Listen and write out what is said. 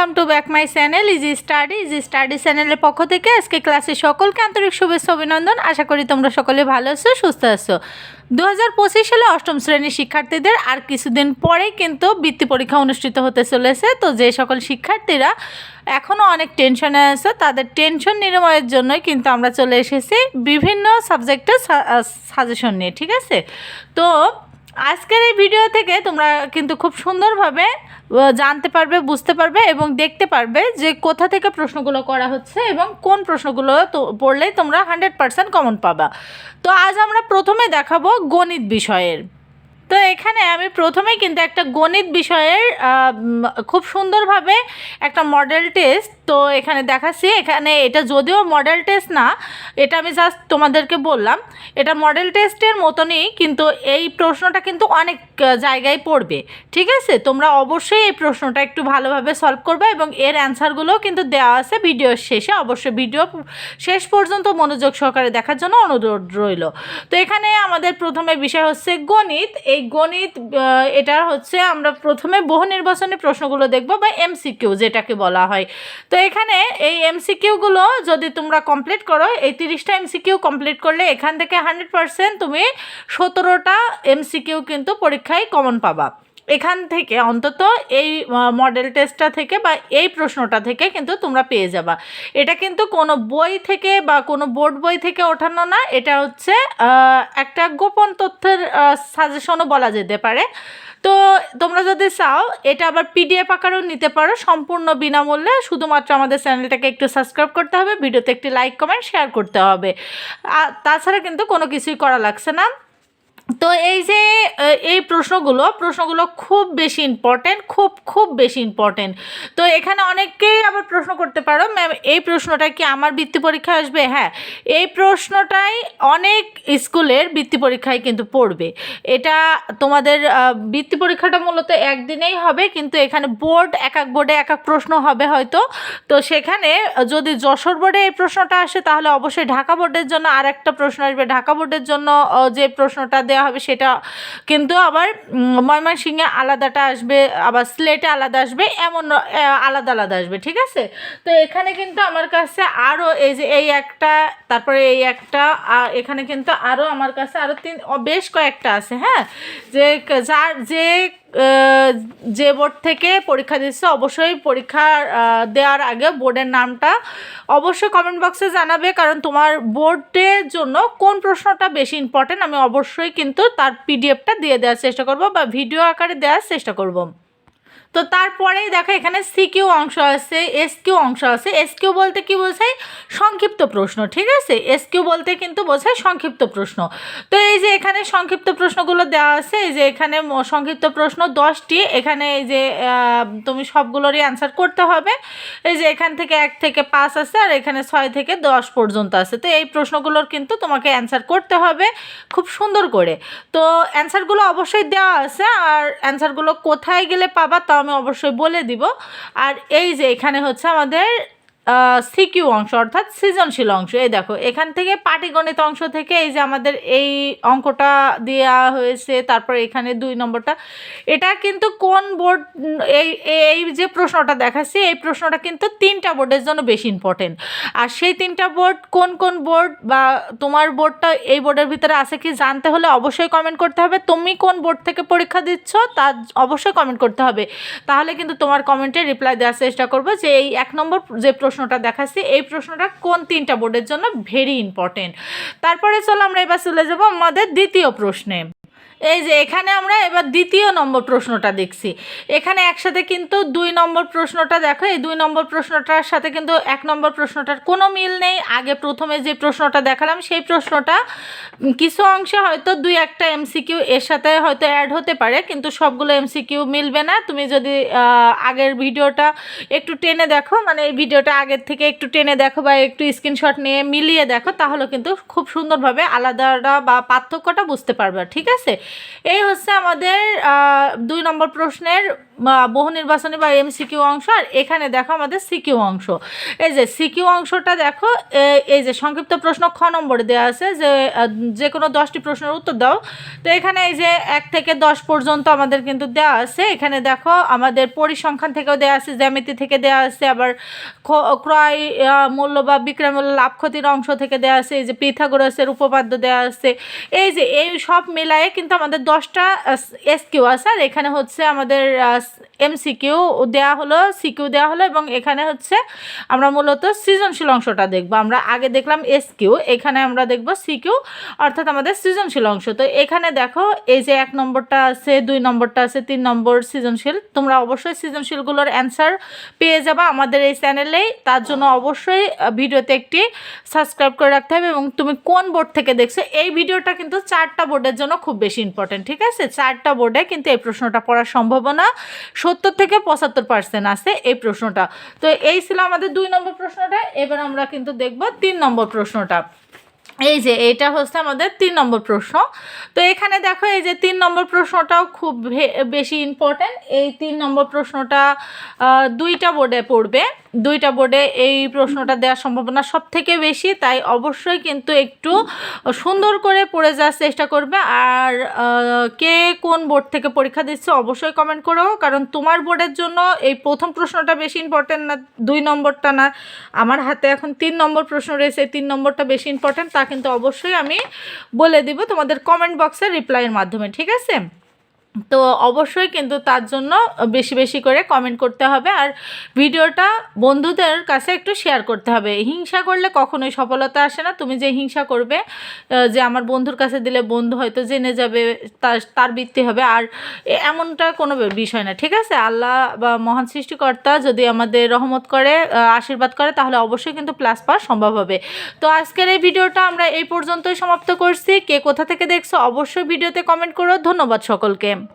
Welcome to back my channel easy study easy study চ্যানেলের পক্ষ থেকে আজকে ক্লাসে সকলকে আন্তরিক শুভেচ্ছা, অভিনন্দন। আশা করি তোমরা সকলে ভালো আছো, সুস্থ আছো। দু হাজার পঁচিশ সালে অষ্টম শ্রেণির শিক্ষার্থীদের আর কিছুদিন পরেই কিন্তু বৃত্তি পরীক্ষা অনুষ্ঠিত হতে চলেছে। তো যে সকল শিক্ষার্থীরা এখনও অনেক টেনশনে আছে, তাদের টেনশন নিরাময়ের জন্যই কিন্তু আমরা চলে এসেছি বিভিন্ন সাবজেক্টের সাজেশন নিয়ে, ঠিক আছে? তো আজকের এই ভিডিও থেকে তোমরা কিন্তু খুব সুন্দরভাবে জানতে পারবে, বুঝতে পারবে এবং দেখতে পারবে যে কোথা থেকে প্রশ্নগুলো করা হচ্ছে এবং কোন প্রশ্নগুলো তো পড়লেই তোমরা হান্ড্রেড পার্সেন্ট কমন পাবা। তো আজ আমরা প্রথমে দেখাবো গণিত বিষয়ের। তো এখানে আমি প্রথমেই কিন্তু একটা গণিত বিষয়ের খুব সুন্দরভাবে একটা মডেল টেস্ট তো এখানে দেখাচ্ছি, এখানে এটা যদিও মডেল টেস্ট না, এটা আমি জাস্ট তোমাদেরকে বললাম, এটা মডেল টেস্টের মতনই কিন্তু এই প্রশ্নটা কিন্তু অনেক জায়গায় পড়বে, ঠিক আছে? তোমরা অবশ্যই এই প্রশ্নটা একটু ভালোভাবে সলভ করবে এবং এর অ্যান্সারগুলোও কিন্তু দেওয়া আছে ভিডিওর শেষে, অবশ্যই ভিডিও শেষ পর্যন্ত মনোযোগ সহকারে দেখার জন্য অনুরোধ রইল। তো এখানে আমাদের প্রথমে বিষয় হচ্ছে গণিত, এই গণিত এটা হচ্ছে আমরা প্রথমে বহু নির্বাচনী প্রশ্নগুলো দেখব বা এমসিকিউ যেটাকে বলা হয়। তো এখানে এই এমসিকিউগুলো যদি তোমরা কমপ্লিট করো, এই তিরিশটা এমসিকিউ কমপ্লিট করলে এখান থেকে হান্ড্রেড পারসেন্ট তুমি সতেরোটা এমসিকিউ কিন্তু পরীক্ষায় কমন পাবা। এখান থেকে অন্তত এই মডেল টেস্টটা থেকে বা এই প্রশ্নটা থেকে কিন্তু তোমরা পেয়ে যাবা। এটা কিন্তু কোনো বই থেকে বা কোনো বোর্ড বই থেকে ওঠানো না, এটা হচ্ছে একটা গোপন তথ্যের সাজেশনও বলা যেতে পারে। তো তোমরা যদি চাও, এটা আবার পিডিএফ আকারেও নিতে পারো, সম্পূর্ণ বিনামূল্যে। শুধুমাত্র আমাদের চ্যানেলটাকে একটু সাবস্ক্রাইব করতে হবে, ভিডিওতে একটি লাইক কমেন্ট শেয়ার করতে হবে। তাছাড়া কিন্তু কোনো কিছুই করা লাগছে না। তো এই যে এই প্রশ্নগুলো প্রশ্নগুলো খুব বেশি ইম্পর্টেন্ট খুব খুব বেশি ইম্পর্টেন্ট তো এখানে অনেকেই আবার প্রশ্ন করতে পারো ম্যাম এই প্রশ্নটা কি আমার বৃত্তি পরীক্ষা আসবে? হ্যাঁ এই প্রশ্নটাই অনেক স্কুলের বৃত্তি পরীক্ষায় কিন্তু পড়বে। এটা তোমাদের বৃত্তি পরীক্ষাটা মূলত একদিনেই হবে, কিন্তু এখানে বোর্ড এক এক বোর্ডে এক এক প্রশ্ন হবে হয়তো। তো সেখানে যদি যশোর বোর্ডে এই প্রশ্নটা আসে, তাহলে অবশ্যই ঢাকা বোর্ডের জন্য আর একটা প্রশ্ন আসবে। ঢাকা বোর্ডের জন্য যে প্রশ্নটা দেওয়া হবে সেটা। কিন্তু আবার ময়মনসিংহে আলাদাটা আসবে, আবার স্লেটে আলাদা আসবে, এমন আলাদা আলাদা আসবে, ঠিক আছে? তো এখানে কিন্তু আমার কাছে আরও এই যে এই একটা, তারপরে এই একটা এখানে কিন্তু আরও আমার কাছে আরও তিন বেশ কয়েকটা আছে হ্যাঁ? যে যার, যে যে বোর্ড থেকে পরীক্ষা দিচ্ছে, অবশ্যই পরীক্ষা দেওয়ার আগে বোর্ডের নামটা অবশ্যই কমেন্ট বক্সে জানাবে, কারণ তোমার বোর্ডের জন্য কোন প্রশ্নটা বেশি ইম্পর্টেন্ট আমি অবশ্যই কিন্তু তার পিডিএফটা দিয়ে দেওয়ার চেষ্টা করব বা ভিডিও আকারে দেওয়ার চেষ্টা করব। তো তারপরেই দেখো এখানে সিকিউ অংশ আছে এসকিউ অংশ আছে। এসকিউ বলতে কি বোঝায়? সংক্ষিপ্ত প্রশ্ন, ঠিক আছে? এসকিউ বলতে কিন্তু বোঝায় সংক্ষিপ্ত প্রশ্ন। তো এই যে এখানে সংক্ষিপ্ত প্রশ্নগুলো দেওয়া আছে, এই যে এখানে সংক্ষিপ্ত প্রশ্ন দশটি। এখানে এই যে তুমি সবগুলোরই অ্যান্সার করতে হবে। এই যে এখান থেকে এক থেকে পাঁচ আছে আর এখানে ছয় থেকে দশ পর্যন্ত আছে। তো এই প্রশ্নগুলোর কিন্তু তোমাকে অ্যান্সার করতে হবে খুব সুন্দর করে। তো অ্যান্সারগুলো অবশ্যই দেওয়া আছে। আর অ্যান্সারগুলো কোথায় গেলে পাবা তা আমি অবশ্যই বলে দিব। আর এই যে এখানে হচ্ছে আমাদের সিকিউ অংশ, অর্থাৎ সৃজনশীল অংশ। এই দেখো, এখান থেকে পাটিগণিত অংশ থেকে এই যে আমাদের এই অঙ্কটা দেওয়া হয়েছে, তারপর এখানে দুই নম্বরটা। এটা কিন্তু কোন বোর্ড, এই এই যে প্রশ্নটা দেখাচ্ছি, এই প্রশ্নটা কিন্তু তিনটা বোর্ডের জন্য বেশি ইম্পর্টেন্ট আর সেই তিনটা বোর্ড, কোন কোন বোর্ড বা তোমার বোর্ডটা এই বোর্ডের ভিতরে আছে কি জানতে হলে অবশ্যই কমেন্ট করতে হবে। তুমি কোন বোর্ড থেকে পরীক্ষা দিচ্ছ, তা অবশ্যই কমেন্ট করতে হবে। তাহলে কিন্তু তোমার কমেন্টে রিপ্লাই দেওয়ার চেষ্টা করব যে এই এক নম্বর যে প্রশ্নটা দেখাচ্ছি। এই প্রশ্নটা কোন তিনটা বোর্ডের জন্য ভেরি ইম্পর্টেন্ট তারপরে চলো আমরা এবার চলে যাব আমাদের দ্বিতীয় প্রশ্নে। এই যে এখানে আমরা এবার দ্বিতীয় নম্বর প্রশ্নটা দেখছি। এখানে একসাথে কিন্তু দুই নম্বর প্রশ্নটা দেখো, এই দুই নম্বর প্রশ্নটার সাথে কিন্তু এক নম্বর প্রশ্নটার কোনো মিল নেই। আগে প্রথমে যে প্রশ্নটা দেখালাম, সেই প্রশ্নটা কিছু অংশে হয়তো দুই একটা এমসিকিউ এর সাথে হয়তো অ্যাড হতে পারে, কিন্তু সবগুলো এমসিকিউ মিলবে না। তুমি যদি আগের ভিডিওটা একটু টেনে দেখো মানে এই ভিডিওটা আগের থেকে একটু টেনে দেখো বা একটু স্ক্রিনশট নিয়ে মিলিয়ে দেখো, তাহলে কিন্তু খুব সুন্দরভাবে আলাদাটা বা পার্থক্যটা বুঝতে পারবে, ঠিক আছে? এই হচ্ছে আমাদের দুই নম্বর প্রশ্নের বহু নির্বাচনী বা এমসিকিউ অংশ আর এখানে দেখো আমাদের সিকিউ অংশ। এই যে সিকিউ অংশটা দেখো এই যে সংক্ষিপ্ত প্রশ্ন খ নম্বরে দেওয়া আছে যে যে কোনো দশটি প্রশ্নের উত্তর দাও। তো এখানে এই যে এক থেকে দশ পর্যন্ত আমাদের কিন্তু দেওয়া আছে। এখানে দেখো আমাদের পরিসংখ্যান থেকেও দেওয়া আছে, জ্যামিতি থেকে দেওয়া আছে, আবার ক্রয় মূল্য বা বিক্রয় মূল্য, লাভ ক্ষতির অংশ থেকে দেওয়া আছে, এই যে পিথাগোরাসের উপপাদ্য দেওয়া আছে। এই যে এই সব মিলায়ে কিন্তু আমাদের দশটা এস কিউ আছে। আর এখানে হচ্ছে আমাদের এম সিকিউ দেওয়া হলো, সিকিউ দেওয়া হলো এবং এখানে হচ্ছে আমরা মূলত সৃজনশীল অংশটা দেখব। আমরা আগে দেখলাম এস কিউ এখানে আমরা দেখব সিকিউ, অর্থাৎ আমাদের সৃজনশীল অংশ। তো এখানে দেখো, এই যে এক নম্বরটা আছে, দুই নম্বরটা আছে, তিন নম্বর সৃজনশীল। তোমরা অবশ্যই সৃজনশীলগুলোর অ্যান্সার পেয়ে যাবা আমাদের এই চ্যানেলেই। তার জন্য অবশ্যই ভিডিওতে একটি সাবস্ক্রাইব করে রাখতে হবে এবং তুমি কোন বোর্ড থেকে দেখছ, এই ভিডিওটা কিন্তু চারটা বোর্ডের জন্য খুব বেশি ইম্পর্টেন্ট ঠিক আছে? চারটা বোর্ডে কিন্তু এই প্রশ্নটা পড়ার সম্ভাবনা সত্তর থেকে পঁচাত্তর পার্সেন্ট আছে এই প্রশ্নটা। তো এই ছিল আমাদের দুই নম্বর প্রশ্নটা, এবার আমরা কিন্তু দেখব তিন নম্বর প্রশ্নটা। এই যে, এটা হচ্ছে আমাদের তিন নম্বর প্রশ্ন। তো এখানে দেখো, এই যে তিন নম্বর প্রশ্নটাও খুব বেশি ইম্পর্ট্যান্ট এই তিন নম্বর প্রশ্নটা দুইটা বোর্ডে পড়বে। দুইটা বোর্ডে এই প্রশ্নটা দেওয়ার সম্ভাবনা সব থেকে বেশি, তাই অবশ্যই কিন্তু একটু সুন্দর করে পড়ে যাওয়ার চেষ্টা করবে। আর কে কোন বোর্ড থেকে পরীক্ষা দিচ্ছে অবশ্যই কমেন্ট করো, কারণ তোমার বোর্ডের জন্য এই প্রথম প্রশ্নটা বেশি ইম্পর্টেন্ট না, দুই নম্বরটা না। আমার হাতে এখন তিন নম্বর প্রশ্ন রয়েছে তিন নম্বরটা বেশি ইম্পর্টেন্ট তা কিন্তু অবশ্যই আমি বলে দিব তোমাদের কমেন্ট বক্সের রিপ্লাইয়ের মাধ্যমে, ঠিক আছে? তো অবশ্যই কিন্তু তার জন্য বেশি বেশি করে কমেন্ট করতে হবে আর ভিডিওটা বন্ধুদের কাছে একটু শেয়ার করতে হবে। হিংসা করলে কখনোই সফলতা আসে না। তুমি যে হিংসা করবে যে আমার বন্ধুর কাছে দিলে বন্ধু হয়তো জেনে যাবে, তার তার বৃত্তি হবে। আর এমনটা কোনো বিষয় না, ঠিক আছে? আল্লাহ বা মহান সৃষ্টিকর্তা যদি আমাদের রহমত করে আশীর্বাদ করে, তাহলে অবশ্যই কিন্তু প্লাস পাওয়া সম্ভব হবে। তো আজকের এই ভিডিওটা আমরা এই পর্যন্তই সমাপ্ত করছি। কে কোথা থেকে দেখছ, অবশ্যই ভিডিওতে কমেন্ট করো। ধন্যবাদ সকলকে।